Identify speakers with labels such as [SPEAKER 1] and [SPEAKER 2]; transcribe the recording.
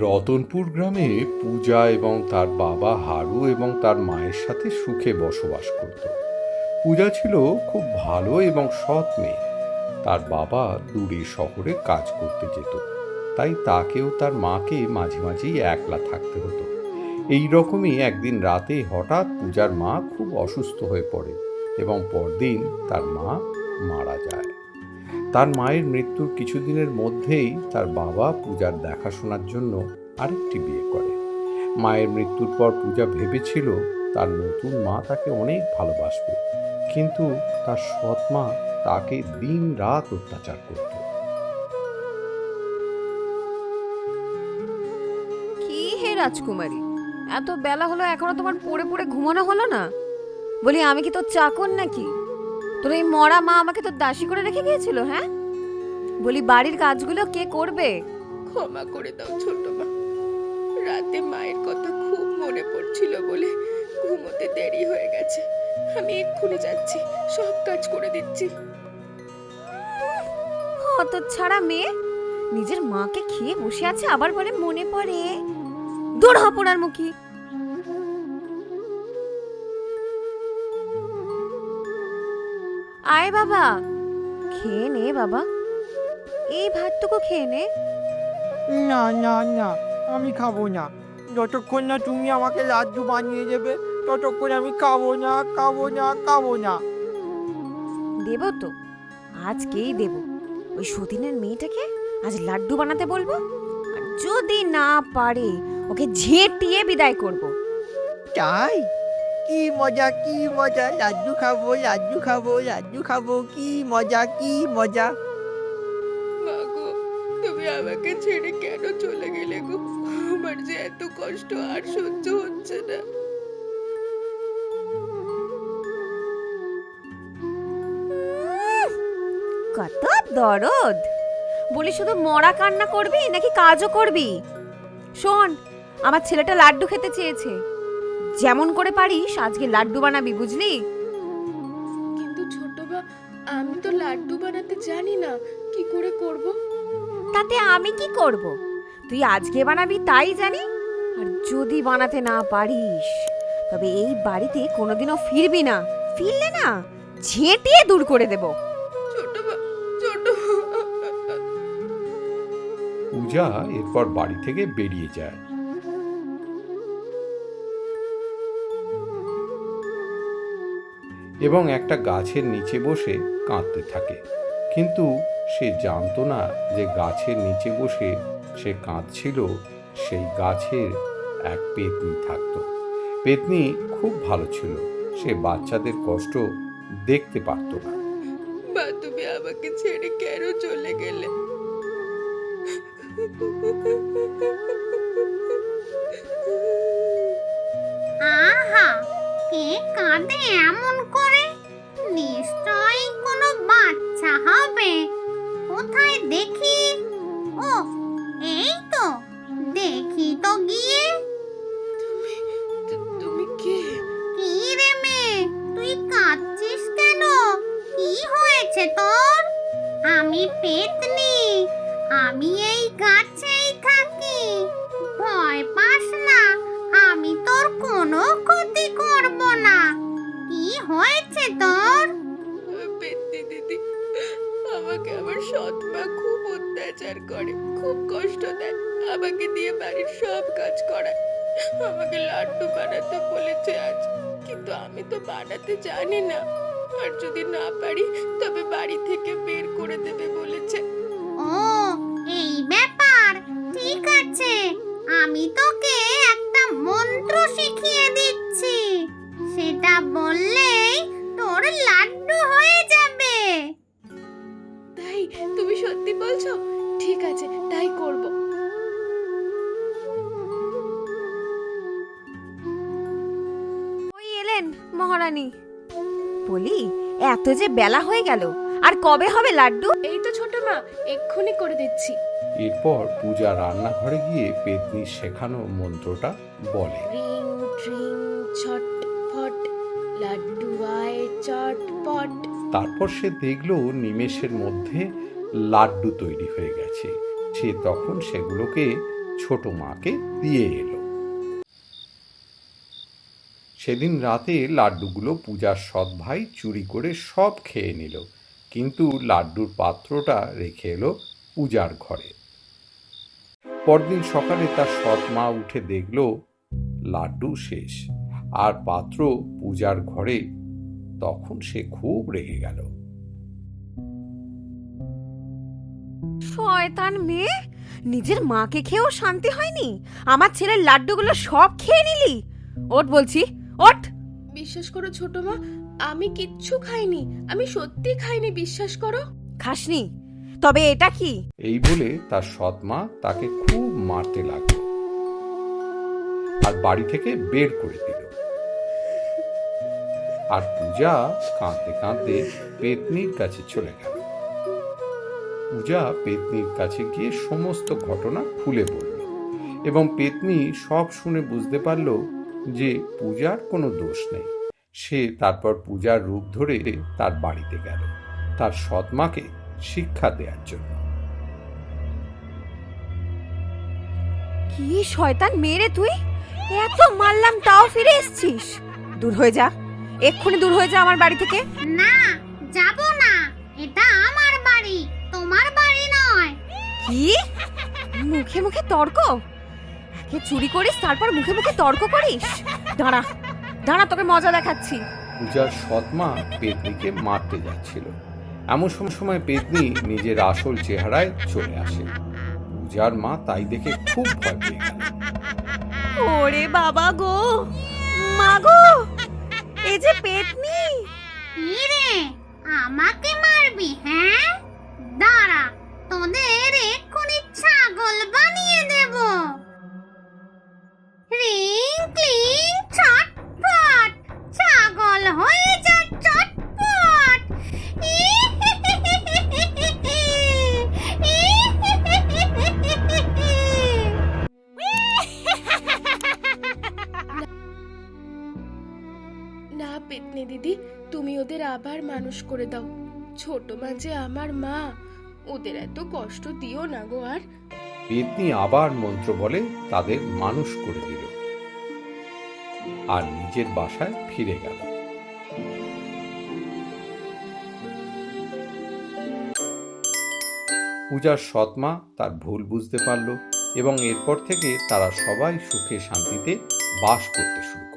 [SPEAKER 1] রতনপুর গ্রামে পূজা এবং তার বাবা হারু এবং তার মায়ের সাথে সুখে বসবাস করত। পূজা ছিল খুব ভালো এবং সৎ মেয়ে। তার বাবা দূরে শহরে কাজ করতে যেত, তাই তাকেও তার মাকে মাঝে মাঝেই একলা থাকতে হতো। এই রকমই একদিন রাতে হঠাৎ পূজার মা খুব অসুস্থ হয়ে পড়ে এবং পরদিন তার মা মারা যায়। তার মায়ের মৃত্যুর কিছুদিনের মধ্যেই তার বাবা পূজার দেখাশোনার জন্য আরেকটি বিয়ে করে। মায়ের মৃত্যুর পর পূজা ভেবেছিল তার নতুন মা তাকে অনেক ভালোবাসবে, কিন্তু তার সৎ মা তাকে দিন রাত অত্যাচার করত।
[SPEAKER 2] কি হে রাজকুমারী? এত বেলা হলো, এখনও তোমার পড়ে পড়ে ঘুমানো হলো না? বলি, আমি কি তোর চাকর নাকি? তোর এই মরা মা আমাকে তোর দাসী করে রেখে গিয়েছিল হ্যাঁ? বলি বাড়ির কাজগুলো কে করবে?
[SPEAKER 3] ক্ষমা করে দাও ছোট মা। রাতে মায়ের কথা খুব মনে পড়ছিল বলে ঘুমোতে দেরি হয়ে গেছে। আমি এক্ষুনি যাচ্ছি সব কাজ করে দিচ্ছি।
[SPEAKER 2] অত ছাড়া মেয়ে নিজের মাকে খেয়ে বসে আছে আবার বলে মনে পড়ে। দূর হপনার মুখী। আয় বাবা। খেয়ে নে বাবা। এই ভাতটুকু খেয়ে নে।
[SPEAKER 4] না না না আমি খাব না। যতক্ষণ না তুমি আমাকে লাড্ডু বানিয়ে দেবে ততক্ষণ আমি খাব না খাব না খাব না।
[SPEAKER 2] দেব তো। আজকেই দেব। ওই সতীনের মেয়েটাকে আজ লাড্ডু বানাতে বলব? আর যদি না পারে ওকে ঝেঁটিয়ে বিদায় করব।
[SPEAKER 4] তাই? কি মজা কি মজা? লাড্ডু খাব লাড্ডু খাব লাড্ডু খাব কি মজা কি মজা?
[SPEAKER 3] মা গো তুমি আমাকে ছেড়ে কেন চলে গেলে গো? আমার যে এত কষ্ট আর সহ্য হচ্ছে না।
[SPEAKER 2] কত দরদ! বলি শুধু মরা কান্না করবি নাকি কাজও করবি? শোন আমার ছেলেটা লাড্ডু খেতে চেয়েছে। যেমন করে পারিস আজকে লাড্ডু বানাবি বুঝলি?
[SPEAKER 3] কিন্তু ছোট মা আমি তো লাড্ডু বানাতে জানি না কি করে করব?
[SPEAKER 2] তাতে আমি কি করব? তুই আজকে বানাবি তাই জানি আর যদি বানাতে না পারিস তবে এই বাড়িতে কোনোদিনও ফিরবি না। ফিরলে না ঝেঁটিয়ে দূর করে দেব।
[SPEAKER 3] ছোট মা ছোট
[SPEAKER 1] পূজা এরপর বাড়ি থেকে বেরিয়ে যায়। এবং একটা গাছের নিচে বসে কাঁদতে থাকে। কিন্তু সে জানতো না যে গাছের নিচে বসে সে কাঁদছিল, সেই গাছের এক পেতনি থাকতো। পেতনি খুব ভালো ছিল, সে বাচ্চাদের কষ্ট দেখতে পারত না।
[SPEAKER 3] তুমি আমাকে ছেড়ে কেন চলে গেলে?
[SPEAKER 5] এই গাছেই থাকি ভয় পাস না আমি তোর কোনো ক্ষতি করব না। কি হয়েছে তোর?
[SPEAKER 3] পেত্তি দিদি আমাকে আমার সৎ মা খুব অত্যাচার করে খুব কষ্ট দেয়। আমাকে দিয়ে বাড়ির সব কাজ করায়। আমাকে লাড্ডু বানাতে বলেছে আজ কিন্তু আমি তো বানাতে জানি না। আর যদি না পারি তবে বাড়ি থেকে বের করে দেবে বলেছে।
[SPEAKER 5] ও
[SPEAKER 2] মহারানী। বলি এত যে বেলা হয়ে গেল আর কবে হবে লাড্ডু?
[SPEAKER 3] এই তো ছোট মা এক্ষুনি করে দিচ্ছি।
[SPEAKER 1] এরপর পূজা রান্নাঘরে গিয়ে পেতনির শেখানো মন্ত্রটা বলে।
[SPEAKER 3] রিং ট্রিং ছটফট লাড্ডু আয় চটপট।
[SPEAKER 1] তারপর সে দেখল নিমেষের মধ্যে লাড্ডু তৈরি হয়ে গেছে। সে তখন সেগুলোকে ছোট মাকে দিয়ে এলো। সেদিন রাতে লাড্ডুগুলো পূজার সৎ ভাই চুরি করে সব খেয়ে নিল। কিন্তু লাড্ডুর পাত্রটা রেখে এলো পূজার ঘরে। পরদিন সকালে তার সৎ মা উঠে দেখল, লাড্ডু শেষ। আর পাত্র পূজার ঘরে তখন সে খুব রেগে গেল।
[SPEAKER 2] শয়তান মেয়ে, নিজের মাকে খেয়েও শান্তি হয়নি? আমার ছেলের লাড্ডুগুলো সব খেয়ে নিলি? ওট বলছি ওট
[SPEAKER 3] বিশ্বাস করো ছোট মা আমি কিচ্ছু খাইনি। আমি সত্যি খাইনি বিশ্বাস করো।
[SPEAKER 2] খাসনি তবে এটা কি?
[SPEAKER 1] এই বলে তার সৎ মা তাকে খুব মারতে লাগল আর বাড়ি থেকে বের করে দিল। আর পূজা কাঁদতে কাঁদতে পেতনির কাছে চলে গেল। পূজা পেতনির কাছে গিয়ে সমস্ত ঘটনা খুলে বলল এবং পেতনি সব শুনে বুঝতে পারল যে পূজার কোনো দোষ নেই। সে তারপর পূজার রূপ ধরে তার বাড়িতে গেল তার সৎ মাকে শিক্ষা দেওয়ার জন্য।
[SPEAKER 2] কি শয়তান মেরে তুই? এত মারলাম তাও ফিরে এসছিস? দূর হয়ে যা এক্ষুনি দূর হয়ে যা আমার বাড়ি থেকে।
[SPEAKER 5] না যাব না। এটা আমার বাড়ি তোমার বাড়ি নয়।
[SPEAKER 2] কি? মুখে মুখে তর্ক? একে চুরি করিস তারপর মুখে মুখে তর্ক করিস? দাঁড়া দাঁড়া তোকে মজা দেখাচ্ছি।
[SPEAKER 1] পূজার সৎমা পেতনিকে মারতে যাচ্ছিল। এমন সম- সময় পেতনি নিজের আসল চেহারায় চলে আসে। পূজার মা তাই দেখে খুব ভয় পেয়ে গেল।
[SPEAKER 2] ওরে বাবা গো! মা গো! এই যে পেতনি!
[SPEAKER 5] কি রে? আমাকে মারবি হ্যাঁ? দাঁড়া তোদের এক্ষুনি ছাগল বানিয়ে
[SPEAKER 3] আবার মানুষ করে দাও। ছোট মা যে আমার মা, ওদের এত কষ্ট দিও না গো আর।
[SPEAKER 1] পেতনি আবার মন্ত্র বলে তাদের মানুষ করে দিল। আর নিজের বাসায় ফিরে গেল। পূজার সৎমা তার ভুল বুঝতে পারল এবং এরপর থেকে তারা সবাই সুখে শান্তিতে বাস করতে শুরু করল।